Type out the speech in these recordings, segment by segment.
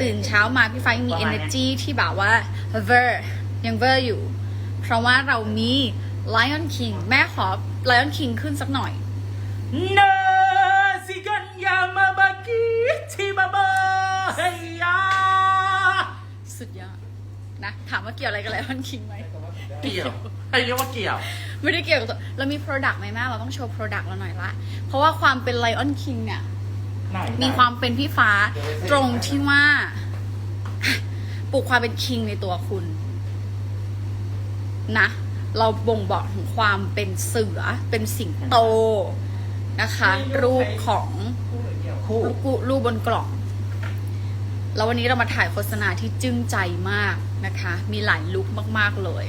ตื่นเช้ามาพี่ฟ้ายังมี energy ที่แบบว่า ver ยัง ver อยู่ เพราะว่าเรามี Lion King แม่ขอ Lion King ขึ้นสักหน่อยนาสิกันยามาบากิทิบาบาเฮียสุดยอดนะ ถามว่าเกี่ยวอะไรกับ Lion King ไหมเกี่ยวให้เรียกว่าเกี่ยว ไม่ได้เกี่ยวกับตัวเรามี Product ไหมแม่เราต้องโชว์ Product เราหน่อยละ เพราะว่าความเป็น Lion King เนี่ยไหน มีความเป็นพี่ฟ้าตรงที่ว่าปลูกความเป็นคิงในตัวคุณนะ เราบ่งบอกถึงความเป็นเสือเป็นสิงโตนะคะ รูปของคู่ลูกกุรูปบนกล่องแล้ววันนี้เรามาถ่ายโฆษณาที่จึ้งใจมากนะคะ มีหลายลุคมาก ๆ เลย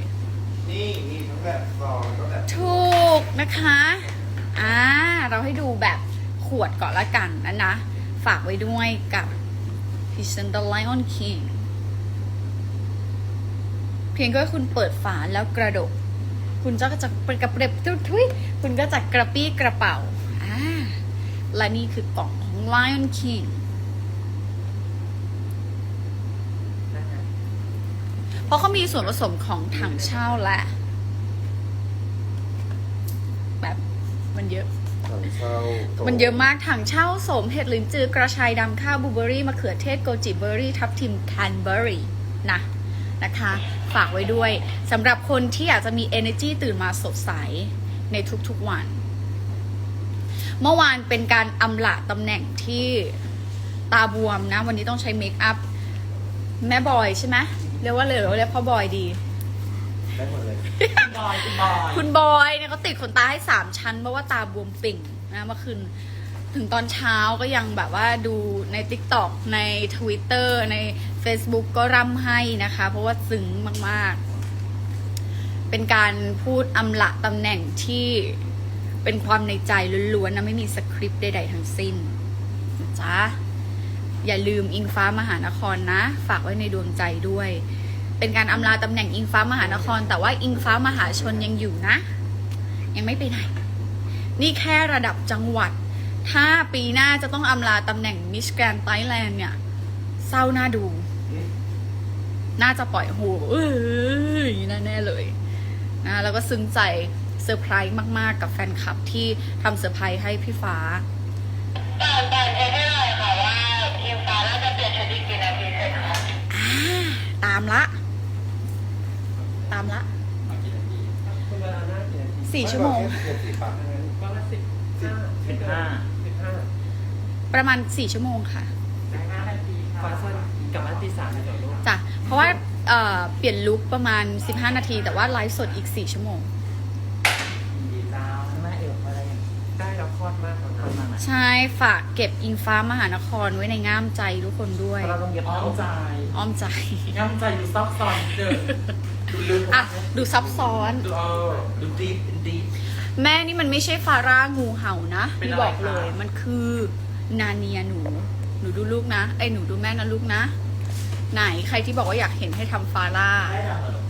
นี่มีทั้งแบบซองแล้วก็แบบ ถูกนะคะ อ่า เราให้ดูแบบ ขวดก่อนละกันนะนะ ฝากไว้ด้วยกับ p r e s e n t the Lion King เพียงแค่คุณเปิดฝาแล้วกระดก คุณก็จะเป็นกระเปรบทุยคุณก็จะกระปี้กระเป๋าอ่าและนี่คือกล่องของ Lion King เพราะเขามีส่วนผสมของถังเช่าและ แบบมันเยอะ ถังเช่ามันเยอะมากถังเช่าสมเห็ดลิ้นจือกระชายดำข้าวบลูเบอรี่มะเขือเทศโกจิเบอรี่ ทับทิมแคนเบอรี่นะนะคะ ฝากไว้ด้วยสำหรับคนที่อยากจะมี energy ตื่นมาสดใสในทุกๆวัน เมื่อวานเป็นการอำละตำแหน่งที่ตาบวมนะ วันนี้ต้องใช้เมคอัพแม่บอยใช่ไหมเรียกว่าเลยหรือว่าเรียกพ่อบอยดี ได้หมดเลย บอยคุณบอยคุณบอยเนี่ยเขาติดขนตาให้สามชั้นเพราะว่าตาบวมปิ่งนะเมื่อคืนถึงตอนเช้าก็ยังแบบว่าดูใน TikTok ใน Twitter ใน Facebook ก็ร่ำให้นะคะ เพราะว่าซึ้งมากๆ เป็นการพูดอำละตำแหน่งที่เป็นความในใจล้วนๆนะไม่มีสคริปต์ใดๆทั้งสิ้นนะจ๊ะอย่าลืมอิงฟ้ามหานครนะ ฝากไว้ในดวงใจด้วย เป็นการอำลาตำแหน่งอิงฟ้ามหานคร แต่ว่าอิงฟ้ามหาชนยังอยู่นะ ยังไม่ไปไหน นี่แค่ระดับจังหวัด ถ้าปีหน้าจะต้องอำลาตำแหน่งมิสแกรนไทยแลนด์เนี่ย เศร้าหน้าดู น่าจะปล่อยโหเอ้ยแน่ๆเลยนะแล้วก็ซึ้งใจเซอร์ไพรส์มาก ๆ กับแฟนคลับที่ทำเซอร์ไพรส์ให้พี่ฟ้าก่อนก่อนเช็คให้หน่อยค่ะว่าทีมฟ้าน่าจะเปลี่ยนชุดอีกกี่นาทีเสร็จคะอ่าตามละ ตามละสี่ชั่วโมงเปลี่ยนสีปากประมาณสิบห้าสิบห้าสิบห้าประมาณสี่ชั่วโมงค่ะได้ห้านาทีฟ้าสั้นกลับมาตีสามเลยเหรอลูกจ้ะเพราะว่าเอ่อเปลี่ยนลุคประมาณ 15 นาที แต่ว่าไลฟ์สดอีก 4 ชั่วโมง ดีจ้าแม่เอ๋วอะไรอย่างได้รับคลอดมากกว่าคนมาไหนใช่ฝากเก็บอิงฟ้ามหานครไว้ในง่ามใจทุกคนด้วย เราต้องเย็บอ้อมใจอ้อมใจ ย่ำใจดูซอกซอนเดินดูลึก อะ ดูซับซ้อน ดูเออดูดีเป็นดี แม่นี่มันไม่ใช่ฟาร่างูเห่านะเป็นพี่อะไรบอกเลยคะมันคือนาเนียหนู หนูดูลูกนะ ไอ้ยหนูดูแม่นะลูกนะ ไหนใครที่บอกว่าอยากเห็นให้ทำฟาร่าได้ดังเหรอ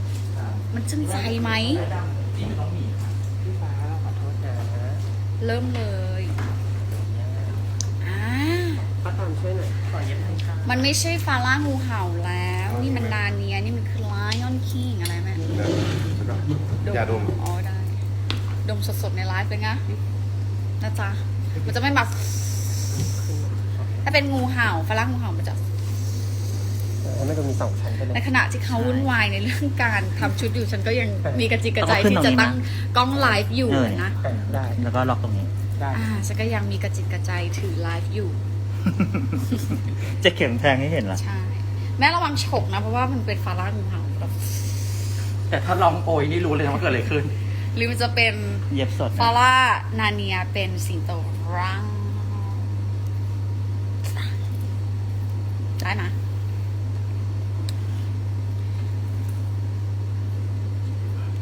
มันจึ้งใจไหมได้ดังนี่มันต้องมีค่ะพี่ฟ้าเราขอโทษนะเริ่มเลยอ่าป้าตามช่วยหน่อยขอเย็บให้ค่ะมันไม่ใช่ฟาร่างูเห่าแล้ว นี่มันนาเนียนี่มันคือ ไลออนคิงอะไรแม่อย่าดมอ๋อได้ ดมสดๆในไลฟ์เป็นไงนะจ๊ะ มันจะไม่แบบถ้าเป็นงูเห่าฟาร่างูเห่ามันจะไม่ต้องมีสองชั้นไปเลยในขณะที่เขาวุ่นวายในเรื่องการทำชุดอยู่ฉันก็ยังมีกระจิกกระใจที่จะตั้งกล้องไลฟ์อยู่นะได้แล้วก็ล็อกตรงนี้ได้อ่าฉันก็ยังมีกระจิกกระใจถือไลฟ์อยู่ จะเข็มแทงให้เห็นละใช่แม่ระวังฉกนะ เพราะว่ามันเป็นฟาร่างูเห่า แบบแต่ถ้าลองโอยนี่รู้เลยนะว่าเกิดอะไรขึ้น หรือมันจะเป็นเย็บสดนะฟาร่านาเนียเป็นสิงโตรังได้ไหม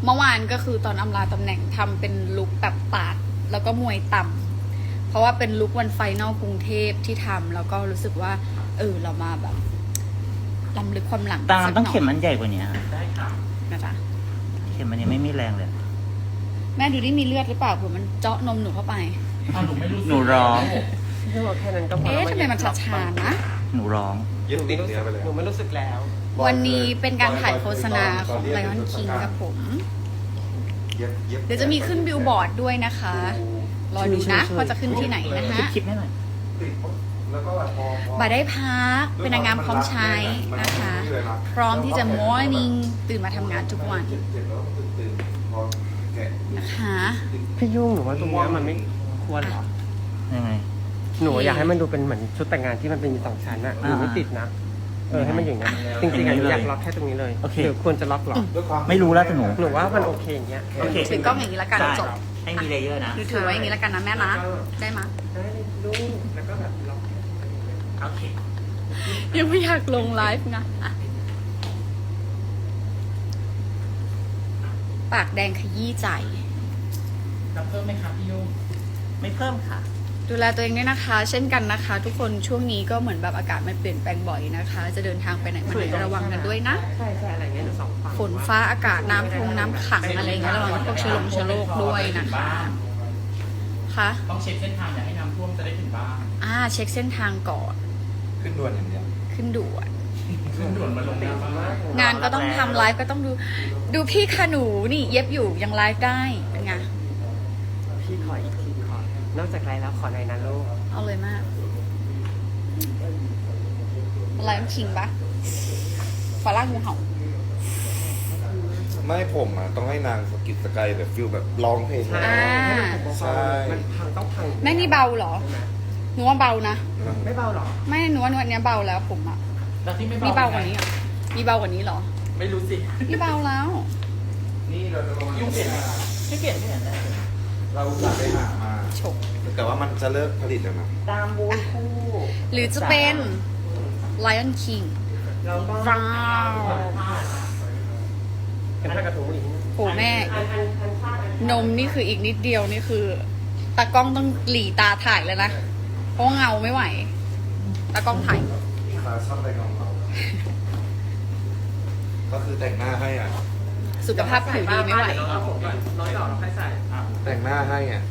เมื่อวานก็คือตอนอำลาตำแหน่งทำเป็นลุคแบบปาด แล้วก็มวยต่ำเพราะว่าเป็นลุควันไฟนอลกรุงเทพที่ทำแล้วก็รู้สึกว่า เออเรามาแบบลำลึกความหลังตามสักหต้องน่ยเข็มมันใหญ่กว่านี้อะได้ค่ะ นะจ๊ะเข็มมันยังไม่มีแรงเลยแม่ดูดิมีเลือดหรือเปล่าเผื่อมันเจาะนมหนูเข้าไป อ้าวหนูไม่รู้สึกหนูร้องถ้าเราแค่นั้นก็พอเอ๊ะทำไมมันชาชาๆนะ หนูร้อง ยึดติดเนื้อไปเลยหนูไม่รู้สึกแล้ว วันนี้เป็นการถ่ายโฆษณาของ Lion King กับผมย็บย็บเดี๋ยวจะมีขึ้นบิลบอร์ดด้วยนะคะ รอดูนะว่าจะขึ้นที่ไหนนะฮะ คลิปให้หน่อย ติด แล้วก็พอพอบ่าได้พัก เป็นนางงามพร้อมใช้นะคะ พร้อมที่จะ morning ตื่นมาทำงานทุกวันเจ็บๆแล้วก็ตื่นๆพอแกะนะคะ พี่ยุ่งหนูว่าตรงเนี้ยมันไม่ควรหรอ ยังไง หนูอยากให้มันดูเป็นเหมือนชุดแต่งงานที่มันเป็นสองชั้นอะหอ่านูไม่ติดนะ เออให้มันอย่างเงี้ยจริงๆอะหนูอยากล็อกแค่ตรงนี้เลยโอเค หรือควรจะล็อกหรอด้วยความไม่รู้แล้วแต่หนู หนูว่ามันโอเคอย่างเงี้ยโอเค ถือกล้องอย่างนี้ละกันได้จบให้มีเลเยอร์นะ หรือถือไว้อย่างนี้ละกันนะแม่นะได้มะ ได้เลยลูกแล้วก็แบบ ยโอเคยังไม่อยากลงไลฟ์ไงอะปากแดงขยี้ใจ รับเพิ่มไหมครับพี่ยุ่งไม่เพิ่มค่ะ ดูแลตัวเองด้วยนะคะ เช่นกันนะคะ ทุกคนช่วงนี้ก็เหมือนแบบอากาศมันเปลี่ยนแปลงบ่อยนะคะ จะเดินทางไปไหนมาไหนระวังกันด้วยนะ ใช่ใช่อะไรเงี้ยหนูสองฝั่งฝนฟ้าอากาศน้ำทงน้ำขังอะไรอย่างเงี้ยระวังพวกเชื้อลงเชื้อโรคด้วยนะคะค่ะต้องเช็คเส้นทางอย่าให้น้ำท่วมจะได้ถึงบ้านอ่าเช็คเส้นทางก่อน ขึ้นด่วนอย่างเดียวขึ้นด่วน ขึ้นด่วนมาลงหน้าบ้านงานก็ต้องทำไลฟ์ก็ต้องดู ดูพี่ขนูนี่เย็บอยู่ยังไลฟ์ได้เป็นไงพี่ขออีกทีขอนอกจากไรแล้วขอในนั้นลูกเอาเลยมากไลฟ์คิงปะฝรั่งงูเห่าไม่ผมอะต้องให้นางสกิดสกายแบบฟิลแบบร้องเพลง ใช่ อ่าใช่มันพังต้องพัง แม่นี่เบาเหรอหนูว่าเบานะ ไม่เบาหรอ ไม่หนูว่าหนูอันเนี้ยเบาแล้วผมอะแล้วที่ไม่มีเบากว่านี้เหรอมีเบากว่านี้เหรอไม่รู้สิมีเบาแล้ว นี่เราจะลงยุ่งเปลี่ยนไหมไม่เปลี่ยนไม่เปลี่ยนได้เราจะไปหามา ฉก แต่ว่ามันจะเลิกผลิตแล้วนะตามบูธคู่หรือจะเป็น Lion King แล้วก็ว้าวกันถ้ากระถุงอีกโหแม่อันอันอันข้างอันนมนี่คืออีกนิดเดียวนี่คือตากล้องต้องหลีตาถ่ายเลยนะ เพราะว่าเงาไม่ไหวตากล้องถ่ายคลาสชอบอะไรของเราก็คือแต่งหน้าให้อะ สุขภาพผิวดีไม่ไหวเดี๋ยเราเอาผมก่อนน้อยหล่อเราค่อยใส่แต่งหน้าให้อะ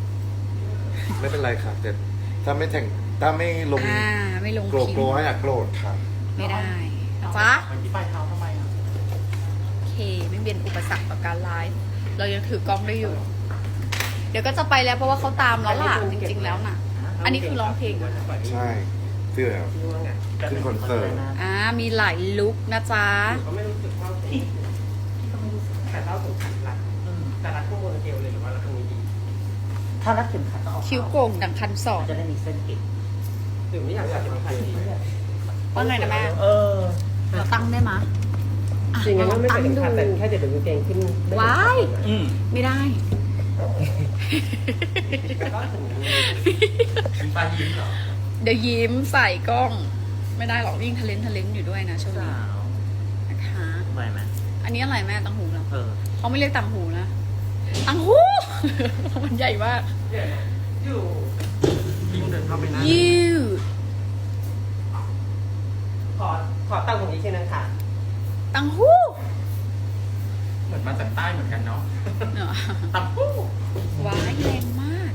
ไม่เป็นไรค่ะแต่ถ้าไม่แต่งถ้าไม่ลงอ่าไม่ลงโกรธพิมโกรธพ์ให้อะโกรธค่ะ ไม่ได้นะจ๊ะมันที่ปลายเท้าทำไมอะโอเค ไม่เป็นอุปสรรคต่อการไลฟ์เรายังถือกล้องได้อยู่ เดี๋ยวก็จะไปแล้วเพราะว่าเขาตามแล้วล่ะจริง ๆ แล้วน่ะ อันนี้คือร้องเพลงเหรอใช่ฟิลแบบที่ว่าไงขึ้นคอนเสิร์ตอ่ามีหลายลุคนะจ๊ะหนูก็ไม่รู้สึกว่าพี่ก็ไม่รู้สึกแต่เล่าถึงขันรัดแต่รัดข้างบนเอวเลยหรือว่ารัดตรงนี้ดีถ้ารัดเข็มขัดก็เอาคิ้วโก่งดังคันศอกจะได้มีเส้นเก็บหรือไม่อยากใส่เข็มขัดดีว่าไงนะแม่เออเราตั้งได้มะอะจริงๆเราก็ลองไม่ตั้ใส่งเข็มดูขัดแต่แค่เดี๋ยวเป็นกางเกงขึ้นว้ายอืมไม่ได้ก็ ถึงมีปลายยิ้มเหรอเดี๋ยวยิ้มใส่กล้อง ไม่ได้หรอกวิ่งทะเลนทะเลนอยู่ด้วยนะช่วงสานี้วนะคะไหวไหมอันนี้อะไรแม่ตังหูเหรอเออเขาไม่เรียกตังหูนะตังหู มันใหญ่มากอยู่ยิ่งเดินเข้าไปนะยืดขอขอตั้งตรงนี้ทีนึงค่ะตังหูเห มือนมาจากใต้เหมือนกันเนาะเนาะตับปู้ว้ายแรงมาก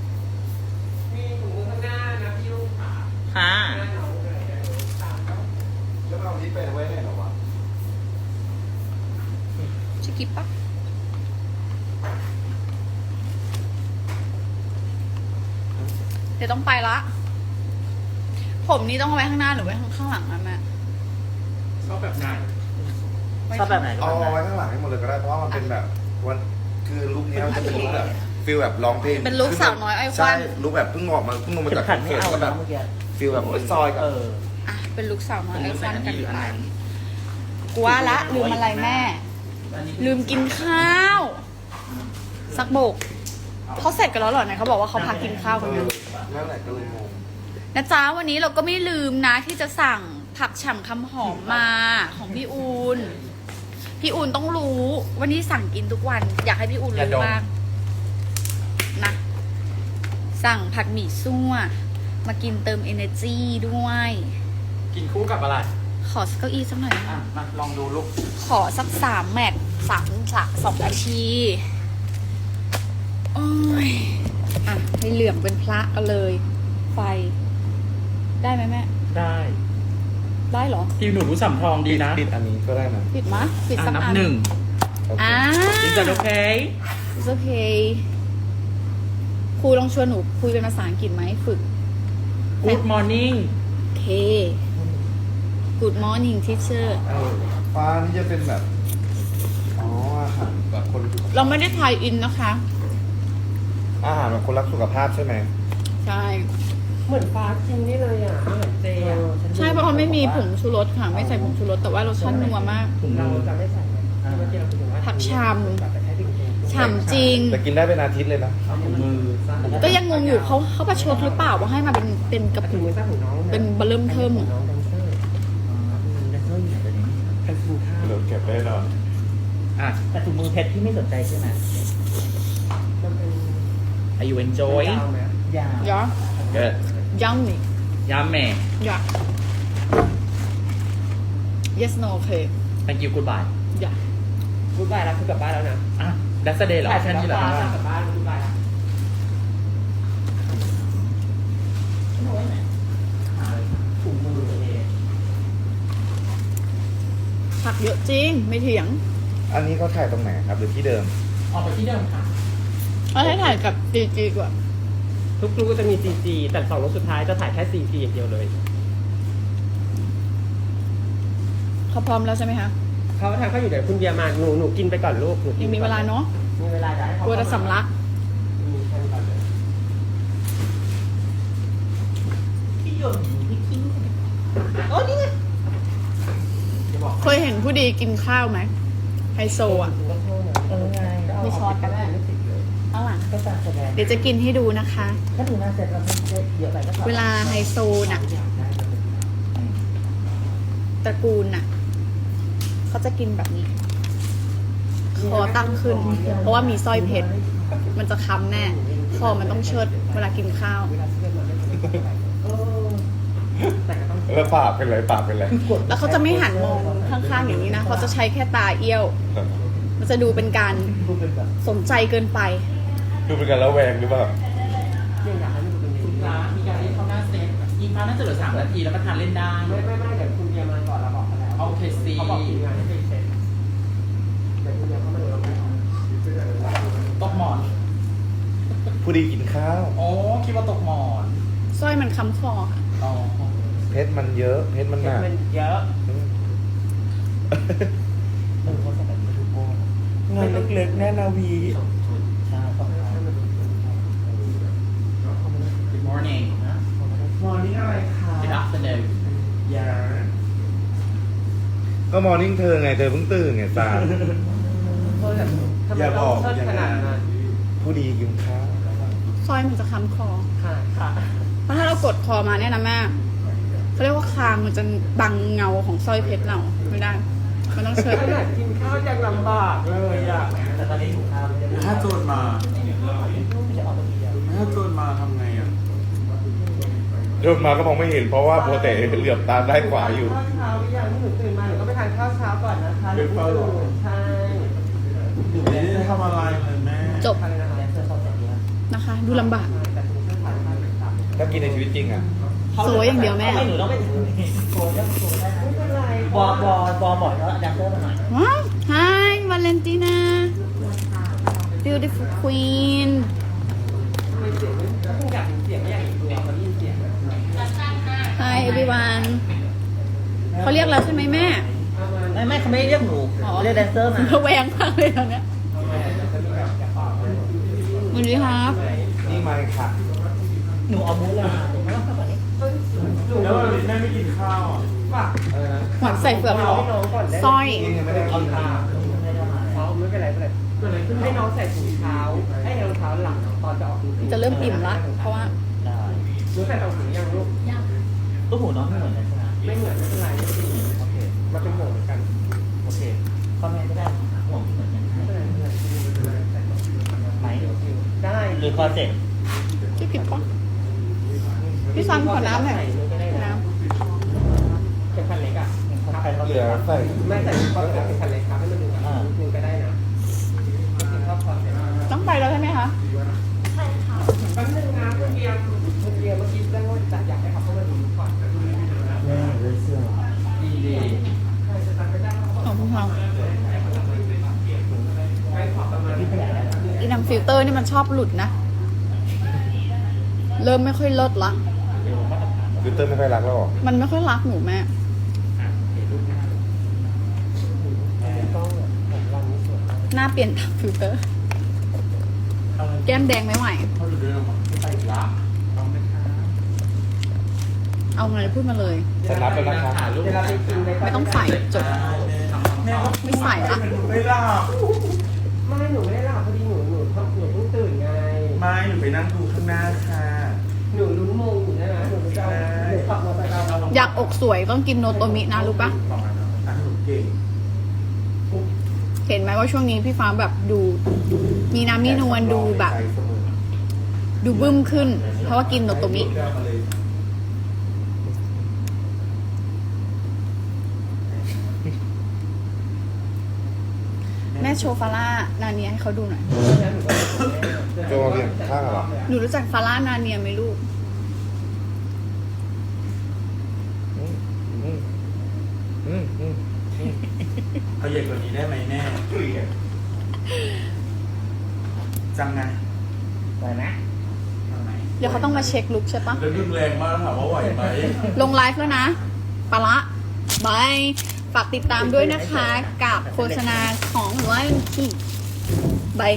มีถุงมือข้างหน้านะพี่ลูกขาค่ะแล้วเอานี้ไปไว้ไหนหรอวะชิคกี้ปะเดี๋ยวต้องไปละ ผมนี่ต้องเอาไว้ข้างหน้าหรือไว้ข้างหลังนะแม่ชอบแบบไหนไว้ ชอบแบบไหนก็เอาแบบเอาไว้นั้นข้างหลังให้หมดเลยก็ได้เพราะว่ามันเป็นแบบวันคือลุคนี้มันจะเป็นลุคแบบฟิลแบบร้องเพลงเป็นลุคสาวน้อยไอ้คใช่วันลุคแบบเพิ่งออกมาเพิ่งลงมาเข็มจากคขัอดนไม่เสิร์ตเอาก็แบแล้วบเมื่อกี้ฟิลแบบโอ้ยซอยกับ เออ อะเป็นลุคสาวน้อยไอ้ควันกันไปกูว่าละลืมอะไรแม่ ลืมกินข้าว สักโบกเขาเสร็จกันแล้วเหรอเนี่ยเขาบอกว่าเขาพักกินข้าวเอกันออยู่นั่นแหละก็เลยงงนะจ๊ะวันนี้เราก็ไม่ลืมนะที่จะสั่งผักฉ่ำคำหอมมาของพี่อูน พี่อูนต้องรู้ วันนี้สั่งกินทุกวัน อยากให้พี่อูนอย่ารู้ดมบ้างนะสั่งผัดหมี่ซั่ว มากินเติม energy ด้วย กินคู่กับอะไร ขอสักเก้าอี้สักหน่อยนะอะมาลองดูลูก ขอสักสามแมตช์สามสามสองนาทีโอ้ยอะให้เหลืองเป็นพระกันเลย ไฟ ได้ไหมแม่ ได้ ได้เหรอผิวหนูรู้สัมทองดีนะปิดอันนี้ก็ได้นะปิดมะปิดอะสักนับอันหนึ่งโอเคอ่า Is that okay It's okay ครูลองชวนหนูคุยเป็นภาษาอังกฤษไหมฝึก Good morning โอเค Good morning teacher เออฟ้านี่จะเป็นแบบ อ๋อ อาหารแบบคน เราไม่ได้ทายอินนะคะ อาหารแบบคนรักสุขภาพใช่ไหม ใช่ เหมือนฟ้ากินนี่เลยอะเหมือนเจอะใช่เพราะเขาไม่มีผงชูรสค่ะ ไม่ใส่ผงชูรสแต่ว่ารสชาตินัวมาก ถุงเรามือจะไม่ใส่ที่เมื่อกี้เราคุยถึงว่าผักชำ แบบแต่แค่ดึงฉ่ำจริง แต่กินได้เป็นอาทิตย์เลยนะถุงมือก็ยังงงอยู่เขาเขาประชดหรือเปล่าว่าให้มาเป็นเป็นกระถุปุงกมือสั้นของน้องเป็นเบอร์เริ่มเทิมของน้องแดนเซอร์แดนเซอร์อยู่ไหนตอนนี้แค่กินข้าวเหลือเก็บได้นอนอะแต่ถุงมือเพชรที่ไม่สนใจใช่ไหมมันเป็น Are you enjoy ยาวไหมยาวยอ Good ยัมนี่ยา มแม่ยา yes no โอเค Thank you goodbye ยาพูดไปแล้วคือกลับบ้านแล้วนะอะ That's the day เหรอถ่ายเสแค่ร็จนี้เหรแล้อวกลับบ้านพูดไปแล้วถุงมือเลย ผักเยอะจริง ไม่เถียงอันนี้เขาถ่ายตรงไหนครับ หรือที่เดิม ออกไปที่เดิมค่ะ เอาให้ถ่ายกับจีจีกว่า ทุกลูกก็จะมี CG แต่สองลูกสุดท้ายจะถ่ายแค่ CG อย่างเดียวเลย เขาพร้อมแล้วใช่ไหมคะเขาทางเขาอยู่เดี๋ยวคุณเบียร์มาหนูหนูกินไปก่อนลูกหนูกิยังมีเวลาเนาะมีเวลาได้กลัวจะสำลักมีแค่นี้ก่อนเลยพี่หยนพี่คิ้งโอ้นี่ไงเคยเห็นผู้ดีกินข้าวไหมไฮโซอะ เออไงมีช้อนกันไหมเอาล่ะก็การแสดงเดี๋ยวจะกินให้ดูนะคะ ถ้าดูหน้าเสร็จเราไม่เยอะไปก็เวลาไฮโซน่ะ ตระกูลน่ะ เขาจะกินแบบนี้ คอตั้งขึ้น เพราะว่ามีสร้อยเพชร มันจะค้ำแน่ คอมันต้องเชิดเวลากินข้าวแต่ก็ต้องแล้วปากเป็นไรปากเป็นไรแล้วเขาจะไม่หันมองข้างๆอย่างนี้นะ เขาจะใช้แค่ตาเอี้ยว มันจะดูเป็นการดูเป็นแบบสนใจเกินไป ดูเป็นการระแวงหรือเปล่าเนี่ยอยากให้มันดูเป็นคุณนี้ฟ้ามีการเล่นเข้าหน้าเซตยิงฟ้าน่าจะเหลือสามนาทีแล้วก็ทานเล่นได้ไม่ไม่ไม่เดี๋ยวคุณเบียร์มาก่อนเราบอกเขาแล้วโอเคสิเขาบอกทีมงานให้ไปเสร็จเดี๋ยวคุณเบียร์เขามาดูเราไม่ออกตกหมอน ผู้ดีกินข้าว โอ้คิดว่าตกหมอนสร้อยมันค้ำคอค่ะอ๋อเพชรมันเยอะ เพชรมันหเห็นนักมันเยอะเออเขาใส่แบบยูทูบเบอร์เงินเล็กๆแน่นาวี ใช่ต้องการ Good morning นะ มอนี้อะไรคะ Good afternoon ยาก็มอร์นิ่งเธอไงเธอเพิ่งตื่นไงตาเฮ้ยแบบทำไมอย่าบต้อองกเชิดอย่างขนั้นาดนนั้นผู้ดีกินข้าวสร้อยมันจะค้ำคอค่ะค่ะเพราะถ้าเรากดคอมาเนี่ยนะแม่เขาเรียกว่าคางมันจะบังเงาของสร้อยเพชรเราไม่ได้ มันต้องเชิด ขนาดกินข้าวยังลำบากเลยอะ แต่ตอนนี้ถุงข้าวไม่ได้ถ้าโจรมา ไม่ได้ออกมาทีเดียว ถ้าโจรมาทำไงอะ โจรมาก็มองไม่เห็นเพราะว่าโปรเตเหลือบตาได้ขวาอยู่ข้าวเช้าหรือยังที่หนูตื่นมาหนูก็ไปทานข้าวเช้าก่อนนะคะหนูเพิ่งตื่นใช่ไม่ได้ทำอะไรเลยแม่จบอะไรนะคะแดนเซอร์เขาแต่งเยอะนะคะ ดูลำบากแต่หนูเพิ่งผ่านมาเป็นสามถ้ากินในชีวิตจริงอะสวยอย่างเดียวแม่ไม่หนูต้องไปโชว์ได้โชว์ได้ไม่เป็นไรบอบอบอบอกแล้วแดนเซอร์มาหน่อยว้าว Hi Valentina beautiful queen everyone เขาเรียกแล้วใช่ไหมแม่เอามาไม่ไม่เขาไม่ได้เรียกหนูเรียกแดนเซอร์มาระแวงมากเลยตอนเนี้ยสวัสดีครับ นี่ไม่ค่ะหนูเอามูสเลยมาไม่ต้องเข้ามานี่แล้วแม่ไม่กินข้าวอะฝากหวานใส่เปลือกหรอให้น้องก่อนได้ไหมสร้อยนี่ยังไม่ได้กินข้าวไม่ได้มาเขาไม่เป็นไรไม่เป็นไรให้น้องใส่ถุงเท้า ให้รองเท้าหลังตอนจะออกจริงๆจะเริ่มอิ่มละ เพราะว่าได้หนูใส่รองเท้ายังลูก ตู้หูน้องไม่เหมือนกันใช่ไหมไม่เหมือนไม่เป็นไรโอเคมันเป็นหมวกเหมือนกันโอเคข้อแม่ไม่ได้ห่วงเหมือนกันไม่เป็นไรไม่เป็นไรไหมได้หรือคอเซ็ตที่ผิดปะพี่ซันขอน้ำหน่อยน้เข็มขัดเล็กอะใครเขาเหลือใส่ไม่ใส่ก็ใส่เข็มขัดเล็กครับให้มันดูแบบนิดนึงก็ได้นะจริงๆชอบคอเซ็ตำต้องไปแล้วใช่ไหมคะ แป๊บนึงนะคุณเบียร์คุณเบียร์เมื่อกี้แจ้งว่าจะอยากให้เขาเข้ามาดูก่อน แม่เลยเสื้อ อ ฟิลเตอร์นี่มันชอบหลุดนะ เริ่มไม่ค่อยเลิศละ ฟิลเตอร์ไม่ค่อยรักแล้วเหรอมันไม่ค่อยรักหนูแม่ หน้าเปลี่ยนตามฟิลเตอร์ แก้มแดงไม่ไหวเขาดูด้วยมั้งไม่ไปอีกละต้องไหมคะเอาไงพูดมาเลยจะนับแล้วนะคะเดี๋ยวเราไปกินในไม่ต้องใส่จบแม่ก็ไม่ใส่ละไม่หลับไม่หนูไม่ได้หลับ หนูไปนั่งดูข้างหน้าค่ะ หนูลุ้นมงอยู่นะนะหนูจะเอาหนูขับมอเตอร์ไซค์เราอยากอกสวยต้องกินโนโตมินะรู้ปะบอกมาเนาะอะหนูเก่งเห็นไหมว่าช่วงนี้พี่ฟ้าแบบดู มีน้ำมีนวลดูแบบใจเสมอดูบึ้มขึ้น เพราะว่ากินโนโตมิแม่โชว์ฟาร่านาเนียให้เขาดูหน่อย โจเรียนข้างเหรอหนูรู้จักฟาร่านาเนียไหมลูก อืมอืมอืมอืมเอาใหญ่กว่านี้ได้ไหมแม่จังไงไปนะเอาไหมเดี๋ยวเขาต้องมาเช็คลุกใช่ปะแล้วดึงแรงมากถามว่าไหวไหมลงไลฟ์แล้วนะปะละบายฝากติดตามด้วยนะคะ กับโฆษณาของไลฟ์ที่บาย